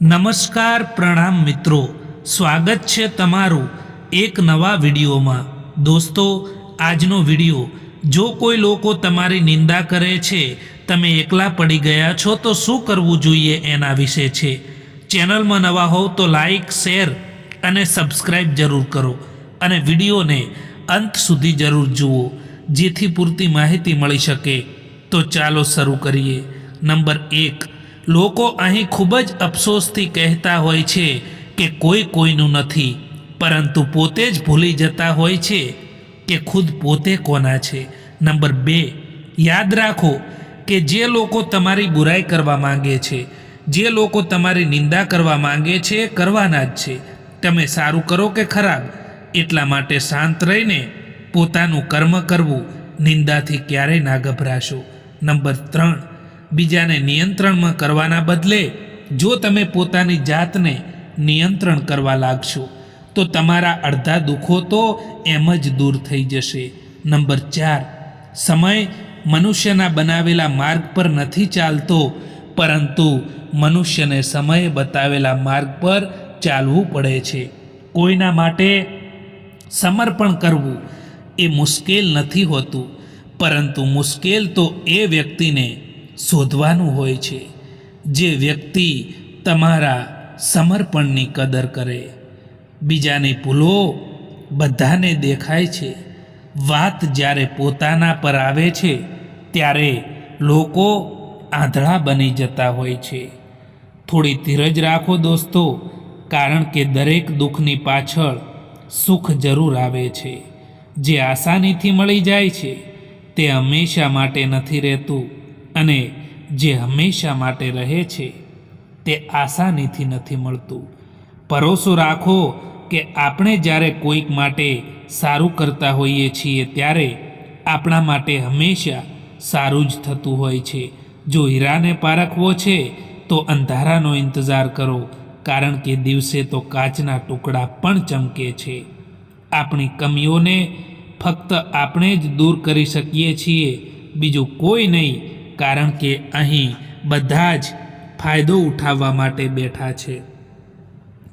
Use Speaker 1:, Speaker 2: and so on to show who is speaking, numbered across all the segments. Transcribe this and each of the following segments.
Speaker 1: નમસ્કાર પ્રણામ મિત્રો. સ્વાગત છે તમારું એક નવા વિડીયોમાં. દોસ્તો, આજનો વીડિયો, જો કોઈ લોકો તમારી નિંદા કરે છે, તમે એકલા પડી ગયા છો, તો શું કરવું જોઈએ એના વિશે છે? ચેનલમાં નવા હોવ તો લાઈક, શેર અને સબસ્ક્રાઈબ જરૂર કરો અને વિડીયોને અંત સુધી જરૂર જુઓ, જેથી પૂરતી માહિતી મળી શકે. તો ચાલો શરૂ કરીએ. નંબર એક. લોકો અહીં ખૂબ જ અફસોસથી કહેતા હોય છે કે કોઈ કોઈનું નથી, પરંતુ પોતે જ ભૂલી જતા હોય છે કે ખુદ પોતે કોના છે. નંબર બે, યાદ રાખો કે જે લોકો તમારી બુરાઈ કરવા માંગે છે, જે લોકો તમારી નિંદા કરવા માંગે છે, કરવાના જ છે. તમે સારું કરો કે ખરાબ? એટલા માટે શાંત રહીને પોતાનું કર્મ કરવું, નિંદાથી ક્યારેય ના ગભરાશો. નંબર ત્રણ બીજાને નિયંત્રણમાં કરવાના બદલે જો તમે પોતાની જાતને નિયંત્રણ કરવા લાગશો, તો તમારા અડધા દુઃખો તો એમ જ દૂર થઈ જશે. નંબર ચાર, સમય મનુષ્યના બનાવેલા માર્ગ પર નથી ચાલતો, પરંતુ મનુષ્યને સમયે બતાવેલા માર્ગ પર ચાલવું પડે છે. કોઈના માટે સમર્પણ કરવું એ મુશ્કેલ નથી હોતું, પરંતુ મુશ્કેલ તો એ વ્યક્તિને શોધવાનું હોય છે, જે વ્યક્તિ તમારા સમર્પણની કદર કરે. બીજાની ભૂલો બધાને દેખાય છે. વાત જ્યારે પોતાના પર આવે છે, ત્યારે લોકો આંધળા બની જતા હોય છે. થોડી ધીરજ રાખો દોસ્તો, કારણ કે દરેક દુઃખની પાછળ સુખ જરૂર આવે છે. જે આસાનીથી મળી જાય છે, તે હંમેશા માટે નથી રહેતું. અને જે હંમેશા માટે રહે છે, તે આસાનીથી નથી મળતું. ભરોસો રાખો કે આપણે જ્યારે કોઈક માટે સારું કરતા હોઈએ છીએ, ત્યારે આપણા માટે હંમેશા સારું જ થતું હોય છે. જો હીરાને પારખવો છે, તો અંધારાનો ઇંતજાર કરો, કારણ કે દિવસે તો કાચના ટુકડા પણ ચમકે છે. આપણી કમીઓને ફક્ત આપણે જ દૂર કરી શકીએ છીએ, બીજું કોઈ નહીં કારણ કે અહીં બધા જ ફાયદો ઉઠાવવા માટે બેઠા છે.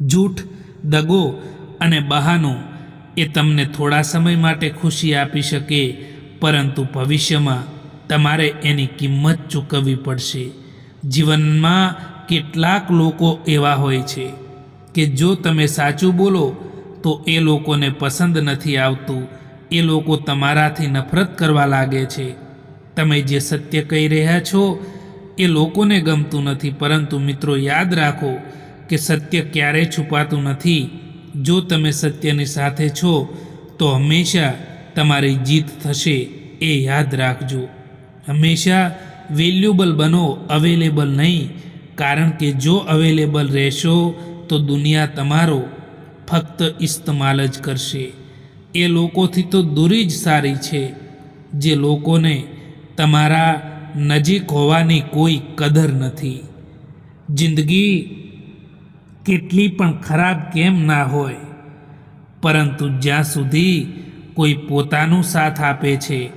Speaker 1: જૂઠ, દગો અને બહાનો એ તમને થોડા સમય માટે ખુશી આપી શકે, પરંતુ ભવિષ્યમાં તમારે એની કિંમત ચૂકવવી પડશે. જીવનમાં કેટલાક લોકો એવા હોય છે કે જો તમે સાચું બોલો, તો એ લોકોને પસંદ નથી આવતું. એ લોકો તમારાથી નફરત કરવા લાગે છે. તમે જે સત્ય કહી રહ્યા છો, એ લોકોને ગમતું નથી. પરંતુ મિત્રો, યાદ રાખો કે સત્ય ક્યારેય છુપાતું નથી. જો તમે સત્યની સાથે છો, તો હંમેશા તમારી જીત થશે એ યાદ રાખજો. હંમેશા વેલ્યુબલ બનો, અવેલેબલ નહીં. કારણ કે જો અવેલેબલ રહેશો, તો દુનિયા તમારો ફક્ત ઇસ્તમાલ જ કરશે. એ લોકોથી તો દૂરી જ સારી છે, જે લોકોને તમારા નજીક હોવાની કોઈ કદર નથી. જિંદગી કેટલી પણ ખરાબ કેમ ના હોય, પરંતુ જ્યાં સુધી કોઈ પોતાનું સાથ આપે છે,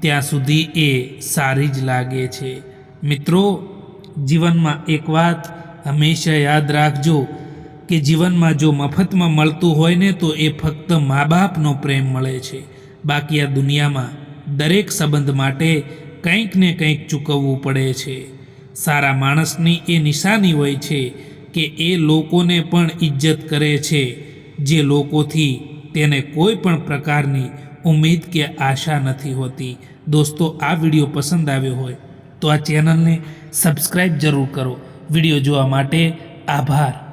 Speaker 1: ત્યાં સુધી એ સારી જ લાગે છે. મિત્રો, જીવનમાં એક વાત હંમેશા યાદ રાખજો કે જીવનમાં જો મફતમાં મળતું હોય ને તો એ ફક્ત મા બાપનો પ્રેમ મળે છે. બાકી આ દુનિયામાં દરેક સંબંધ માટે કંઈક ને કંઈક ચૂકવવું પડે છે. સારા માણસની એ નિશાની હોય છે કે એ લોકોને પણ ઇજ્જત કરે છે, જે લોકોથી તેને કોઈ પણ પ્રકારની ઉમેદ કે આશા નથી હોતી. દોસ્તો, આ વીડિયો પસંદ આવ્યો હોય તો આ ચેનલને સબસ્ક્રાઈબ જરૂર કરો. વીડિયો જોવા માટે આભાર.